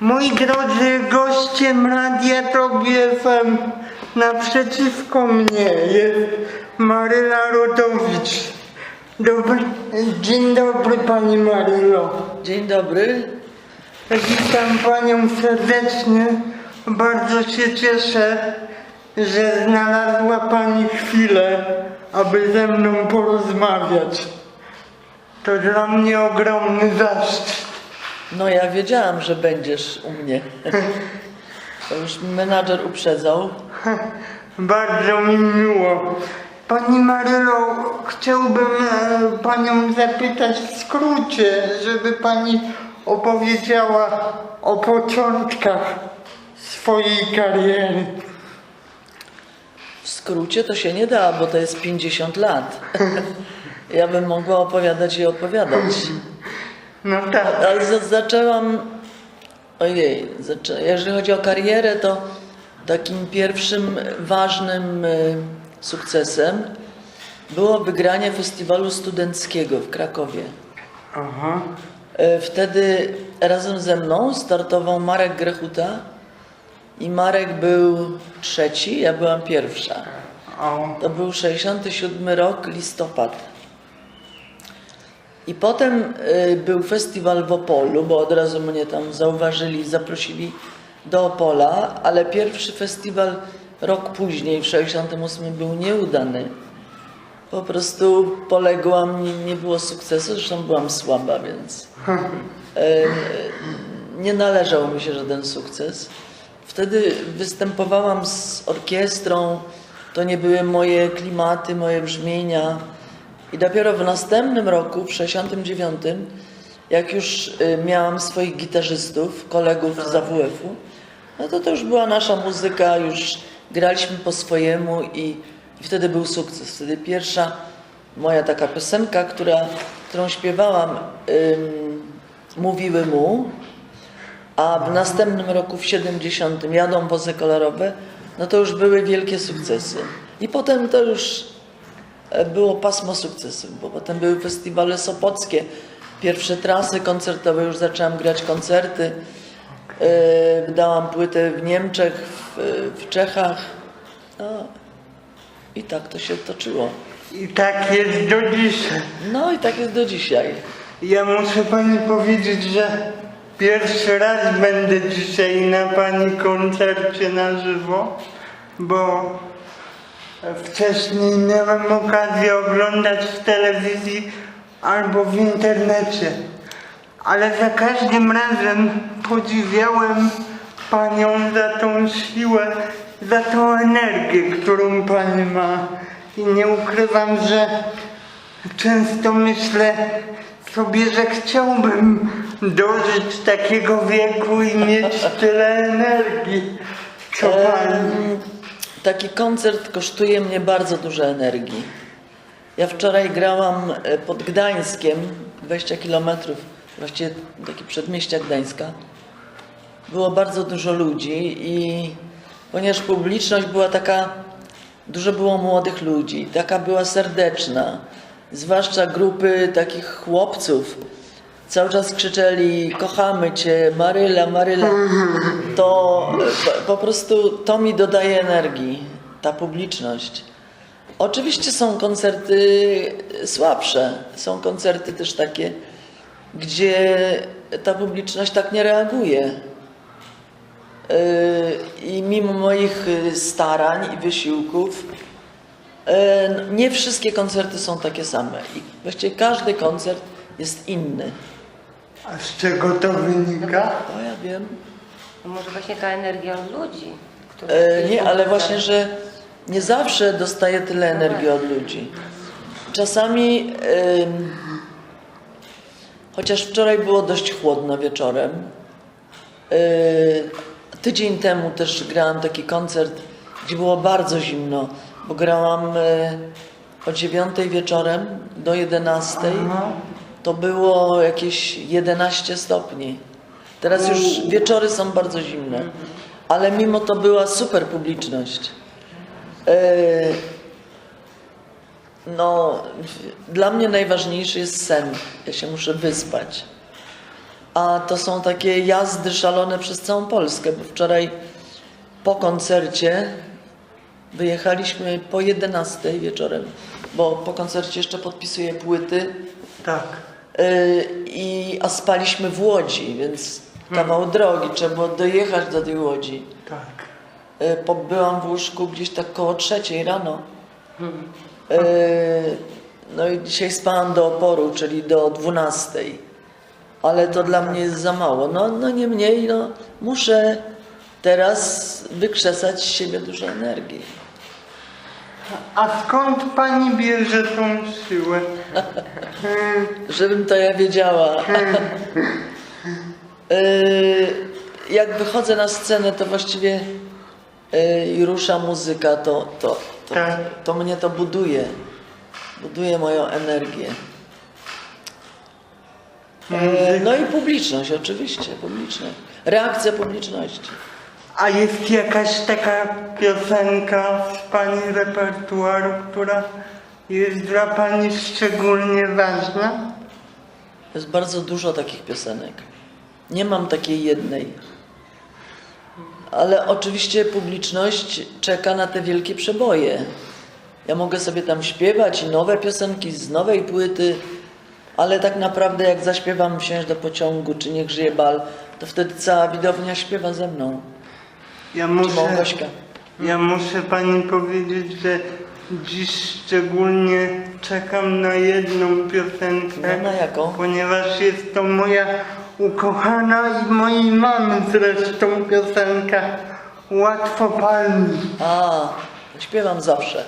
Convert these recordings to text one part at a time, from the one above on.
Moi drodzy goście Radia Tobie FM, naprzeciwko mnie jest Maryla Rodowicz. Dobry, dzień dobry Pani Marylo. Dzień dobry. Witam Panią serdecznie. Bardzo się cieszę, że znalazła Pani chwilę, aby ze mną porozmawiać. To dla mnie ogromny zaszczyt. No ja wiedziałam, że będziesz u mnie. To już menadżer uprzedzał. Bardzo mi miło. Pani Marylo, chciałbym e, Panią zapytać w skrócie, żeby Pani opowiedziała o początkach swojej kariery. W skrócie to się nie da, bo to jest 50 lat. Ja bym mogła opowiadać i opowiadać. No tak. Ale za- zaczęłam. Ojej, zaczę... jeżeli chodzi o karierę, to takim pierwszym ważnym y, sukcesem było wygranie festiwalu studenckiego w Krakowie. Aha. E, Wtedy razem ze mną startował Marek Grechuta i Marek był trzeci, ja byłam pierwsza. To był 67 rok, listopad. I potem y, był festiwal w Opolu, bo od razu mnie tam zauważyli, zaprosili do Opola, ale pierwszy festiwal rok później, w 68 był nieudany. Po prostu poległam, nie, było sukcesu, zresztą byłam słaba, więc e, nie należał mi się żaden sukces. Wtedy występowałam z orkiestrą, to nie były moje klimaty, moje brzmienia. I dopiero w następnym roku, w 69, jak już y, miałam swoich gitarzystów, kolegów z AWF-u, no to to już była nasza muzyka, już graliśmy po swojemu i, i wtedy był sukces. Wtedy pierwsza moja taka piosenka, która, którą śpiewałam, ym, mówiły mu, a w następnym roku, w 70, jadą wozy kolorowe, no to już były wielkie sukcesy. I potem to już było pasmo sukcesów, bo potem były festiwale sopockie, pierwsze trasy koncertowe, już zaczęłam grać koncerty. E, Wydałam płytę w Niemczech, w, w Czechach. No, I tak to się toczyło. I tak jest do dzisiaj. No i tak jest do dzisiaj. Ja muszę Pani powiedzieć, że pierwszy raz będę dzisiaj na Pani koncercie na żywo, bo wcześniej miałem okazję oglądać w telewizji albo w internecie. Ale za każdym razem podziwiałem Panią za tą siłę, za tą energię, którą Pani ma. I nie ukrywam, że Często myślę sobie, że chciałbym dożyć takiego wieku i mieć tyle energii, co pani. Taki koncert kosztuje mnie bardzo dużo energii. Ja wczoraj grałam e, pod Gdańskiem, 20 kilometrów, właściwie takie przedmieścia Gdańska. Było bardzo dużo ludzi i ponieważ publiczność była taka, dużo było młodych ludzi, taka była serdeczna, zwłaszcza grupy takich chłopców, cały czas krzyczeli kochamy Cię, Maryla, Maryla, to po, prostu to mi dodaje energii, ta publiczność. Oczywiście są koncerty słabsze, są koncerty też takie, gdzie ta publiczność tak nie reaguje. Yy, I mimo moich y, starań i wysiłków, yy, nie wszystkie koncerty są takie same. I właściwie każdy koncert jest inny. A z czego to wynika? To ja wiem. No Może właśnie ta energia od ludzi, którzy E, nie, ale właśnie, że nie zawsze dostaję tyle energii od ludzi. Czasami, em, chociaż wczoraj było dość chłodno wieczorem, e, tydzień temu też grałam taki koncert, gdzie było bardzo zimno, bo grałam e, o 9 wieczorem do 11. To było jakieś 11 stopni. Teraz już wieczory są bardzo zimne, ale mimo to była super publiczność. E, No, dla mnie najważniejszy jest sen. Ja się muszę wyspać. A to są takie jazdy szalone przez całą Polskę, bo wczoraj po koncercie wyjechaliśmy po 11 wieczorem, bo po koncercie jeszcze podpisuję płyty, Tak. Yy, i, a spaliśmy w Łodzi, więc kawał drogi, trzeba było dojechać do tej Łodzi. Tak. Po- byłam w łóżku gdzieś tak koło trzeciej rano. Yy, no i dzisiaj spałam do oporu, czyli do 12. Ale to dla mnie jest za mało. No, no nie mniej, no muszę teraz wykrzesać z siebie dużo energii. A skąd pani bierze tą siłę? Żebym to ja wiedziała. Yy, Jak wychodzę na scenę, to właściwie yy, i rusza muzyka, to, to, to, Tak. to mnie to buduje. Buduje moją energię. Yy, No i publiczność, oczywiście, publiczność. Reakcja publiczności. A jest jakaś taka piosenka z pani repertuaru, która jest dla pani szczególnie ważna? Jest bardzo dużo takich piosenek. Nie mam takiej jednej. Ale oczywiście publiczność czeka na te wielkie przeboje. Ja mogę sobie tam śpiewać i nowe piosenki z nowej płyty, ale tak naprawdę jak zaśpiewam Wsiąść do pociągu czy Niech żyje bal, to wtedy cała widownia śpiewa ze mną. Ja muszę, ja muszę pani powiedzieć, że dziś szczególnie czekam na jedną piosenkę. No, na jaką? Ponieważ jest to moja ukochana i mojej mamy zresztą piosenka Łatwo Palni. A, śpiewam zawsze.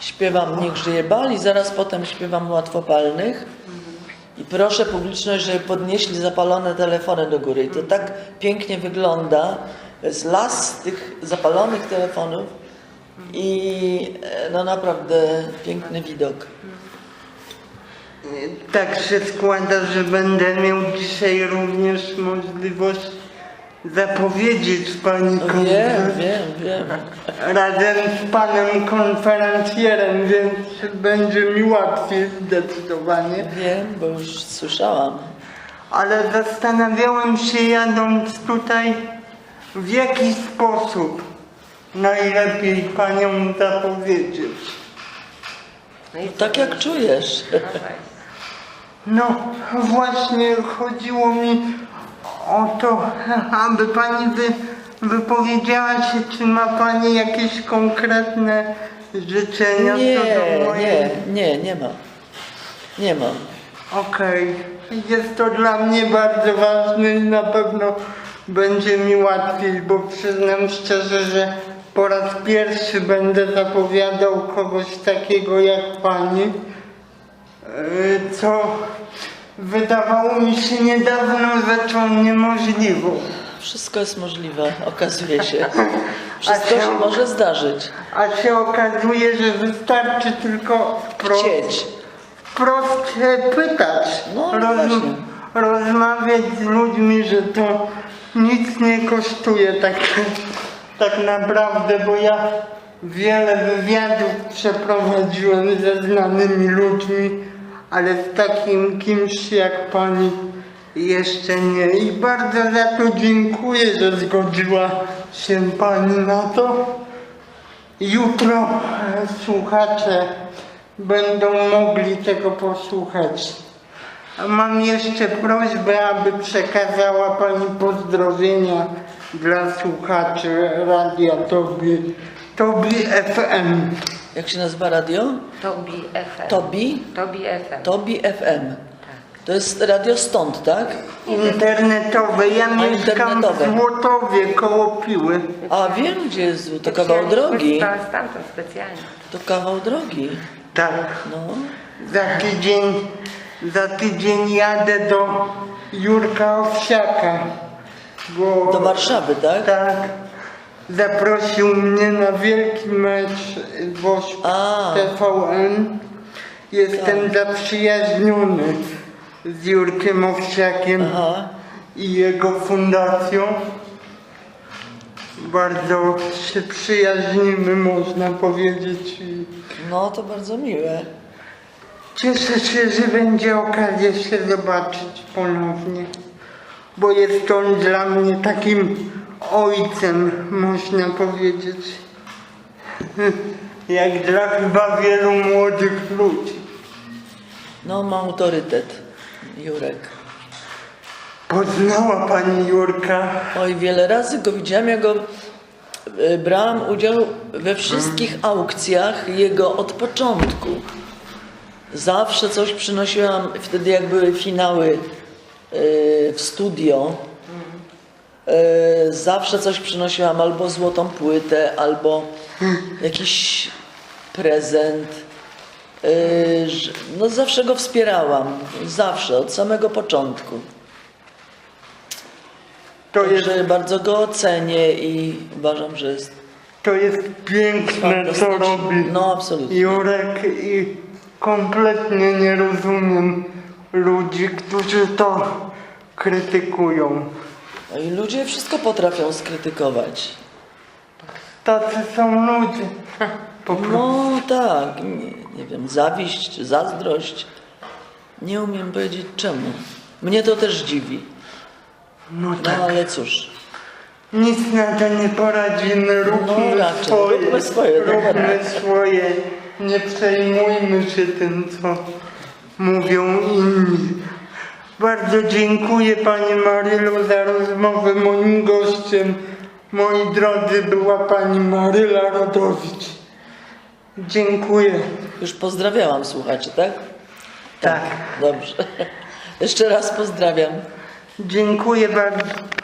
Śpiewam Niech żyje bal i zaraz potem śpiewam Łatwopalnych. I proszę publiczność, żeby podnieśli zapalone telefony do góry. I to tak pięknie wygląda. To jest las tych zapalonych telefonów i e, no naprawdę piękny widok. Tak się składa, że będę miał dzisiaj również możliwość zapowiedzieć pani No wiem, wiem, wiem. razem z panem konferencjerem, więc będzie mi łatwiej zdecydowanie. Wiem, bo już słyszałam. Ale zastanawiałem się jadąc tutaj, w jaki sposób najlepiej panią zapowiedzieć. No i Tak jak czujesz. No właśnie chodziło mi o to, aby pani wy, wypowiedziała się, czy ma pani jakieś konkretne życzenia Nie, co do mojej... nie, nie, nie mam. Nie mam. Okej, jest to dla mnie bardzo ważne i na pewno będzie mi łatwiej, bo przyznam szczerze, że po raz pierwszy będę zapowiadał kogoś takiego jak pani, yy, co wydawało mi się niedawno rzeczą niemożliwą. Wszystko jest możliwe, okazuje się. Wszystko się- się może zdarzyć. A się okazuje, że wystarczy tylko wprost, Chcieć. wprost e, pytać, No, właśnie. rozmawiać z ludźmi, że to nic nie kosztuje tak, tak naprawdę, bo ja wiele wywiadów przeprowadziłem ze znanymi ludźmi, ale z takim kimś jak pani jeszcze nie. I bardzo za to dziękuję, że zgodziła się pani na to. Jutro e, słuchacze będą mogli tego posłuchać. A mam jeszcze prośbę, aby przekazała Pani pozdrowienia dla słuchaczy Radia Tobi, Tobi FM. Jak się nazywa radio? Tobi FM. Tobi? Tobi FM. Tobi FM. To jest radio stąd, tak? Internetowe. Ja mieszkam w internetowe. Złotowie koło Piły. A wiem gdzie jest, to kawał drogi. Stamtąd specjalnie. To kawał drogi. Tak. No. Za tydzień, za tydzień jadę do Jurka Owsiaka. Bo Do Warszawy, tak? Tak. Zaprosił mnie na wielki mecz WOŚP A. TVN. Jestem zaprzyjaźniony z Jurkiem Owsiakiem Aha. i jego fundacją. Bardzo się przyjaźnimy, można powiedzieć. No to bardzo miłe. Cieszę się, że będzie okazja się zobaczyć ponownie. Bo jest on dla mnie takim ojcem, można powiedzieć. Jak dla chyba wielu młodych ludzi. No, ma autorytet, Jurek. Poznała pani Jurka. Oj, wiele razy go widziałam, ja go e, brałam udział we wszystkich aukcjach jego od początku. Zawsze coś przynosiłam, wtedy jak były finały w studio, e, zawsze coś przynosiłam, albo złotą płytę, albo jakiś prezent. Że- No zawsze go wspierałam, zawsze, od samego początku. To jest, Także bardzo go ocenię i uważam, że jest to jest piękne, co fantastyczny. robi No absolutnie. Jurek i kompletnie nie rozumiem ludzi, którzy to krytykują. No i ludzie wszystko potrafią skrytykować. Tacy są ludzie. No tak, nie, nie wiem, zawiść, zazdrość. Nie umiem powiedzieć czemu. Mnie to też dziwi. No No tak. ale cóż. Nic na to nie poradzimy, róbmy No raczej, swoje. róbmy swoje, róbmy swoje. Nie przejmujmy się tym, co mówią inni. Bardzo dziękuję Pani Marylo za rozmowę. Moim gościem, moi drodzy, była Pani Maryla Rodowicz. Dziękuję. Już pozdrawiałam słuchaczy, tak? Tak. Dobrze. Jeszcze raz pozdrawiam. Dziękuję bardzo.